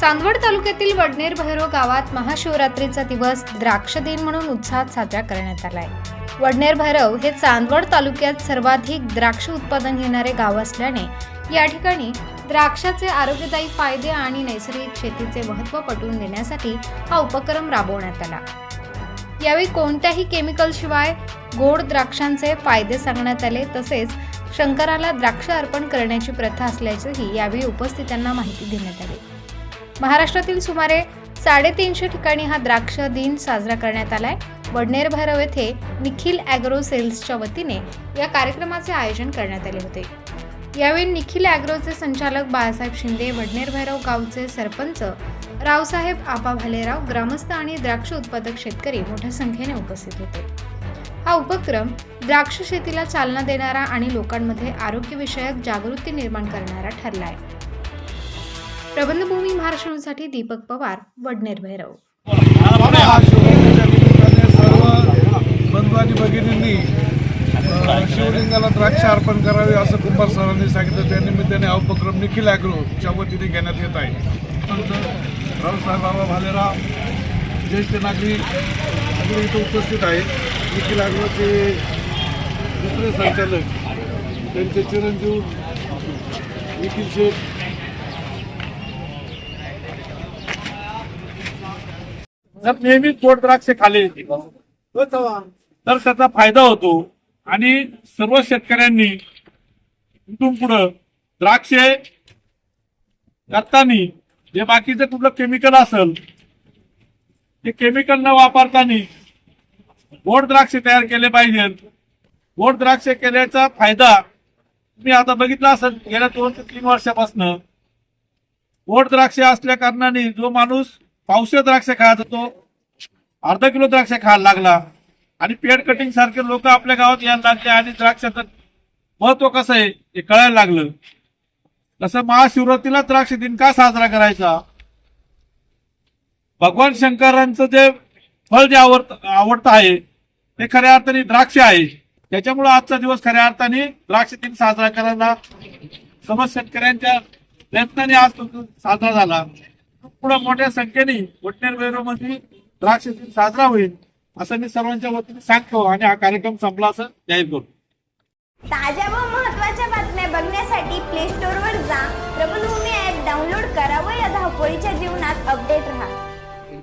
चांदवड तालुक्यातील वडनेर भैरव गावात महाशिवरात्रीचा दिवस द्राक्ष दिन म्हणून उत्साहात साजरा करण्यात आलाय. वडनेर भैरव हे चांदवड तालुक्यात सर्वाधिक द्राक्ष उत्पादन घेणारे गाव असल्याने या ठिकाणी द्राक्षाचे आरोग्यदायी फायदे आणि नैसर्गिक शेतीचे महत्त्व पटवून देण्यासाठी हा उपक्रम राबवण्यात आला. यावेळी कोणत्याही केमिकल शिवाय गोड द्राक्षांचे फायदे सांगण्यात आले तसेच शंकराला द्राक्ष अर्पण करण्याची प्रथा असल्याचेही यावेळी उपस्थितांना माहिती देण्यात आली. महाराष्ट्रातील सुमारे साडेतीनशे ठिकाणी हा द्राक्ष दिन साजरा करण्यात आलाय. वडनेर भैरव येथे निखिल ॲग्रो सेल्सच्या वतीने या कार्यक्रमाचे आयोजन करण्यात आले होते. यावेळी निखिल ॲग्रोचे संचालक बाळासाहेब शिंदे वडनेर भैरव गावचे सरपंच रावसाहेब आपा भालेराव ग्रामस्थ आणि द्राक्ष उत्पादक शेतकरी मोठ्या संख्येने उपस्थित होते. हा उपक्रम द्राक्ष शेतीला चालना देणारा आणि लोकांमध्ये आरोग्यविषयक जागृती निर्माण करणारा ठरला आहे प्रबंधभूमी महाराष्ट्रासाठी दीपक पवार वडनेर भैरव. सर्व बंधू आणि भगिनींनी शिवलिंगाला द्राक्ष अर्पण करावे असं कुंभार सरांनी सांगितलं. त्या निमित्ताने हा उपक्रम निखिल ॲग्रोच्या वतीने घेण्यात येत आहे. आमचं रावसाहेब बाबा भालेराव ज्येष्ठ नागरिक सगळे इथं उपस्थित आहेत. निखिल आग्रोचे दुसरे संचालक त्यांचे चिरंजीव निखिल शेठ जर नेहमी गोड द्राक्ष खाले तर त्याचा फायदा होतो. आणि सर्व शेतकऱ्यांनी इथून पुढं द्राक्षे करताना जे बाकीचं कुठलं केमिकल असेल ते केमिकल न वापरताना गोड द्राक्षे तयार केले पाहिजेत. गोड द्राक्षे केल्याचा फायदा तुम्ही आता बघितला असेल गेल्या दोन ते तीन वर्षापासून. गोड द्राक्षे असल्या कारणाने जो माणूस पावसे द्राक्ष खात होतो. अर्धा किलो द्राक्ष खायला लागला. आणि पेड कटिंग सारखे लोक आपल्या गावात यायला लागले आणि द्राक्षाचं महत्त्व कसं आहे हे कळायला लागलं. तसं महाशिवरात्रीला द्राक्ष दिन का साजरा करायचा? भगवान शंकरांचं जे फळ जे आवडत आवडतं आहे ते खऱ्या अर्थाने द्राक्ष आहे. त्याच्यामुळे आजचा दिवस खऱ्या अर्थाने द्राक्ष दिन साजरा करायला समज शेतकऱ्यांच्या प्रयत्नाने आज साजरा झाला. पुढे मोठ्या संख्येने वटनेर वेरोमध्ये द्राक्ष दिन साजरा होईल असं मी सर्वांच्या वतीने सांगतो आणि हा कार्यक्रम संपला असं जाहीर करतो ताज्या व महत्त्वाच्या बातम्या बघण्यासाठी प्ले स्टोअरवर जा. प्रबलभूमी ऍप डाउनलोड करा व या धावपळीच्या जीवनात अपडेट राहा.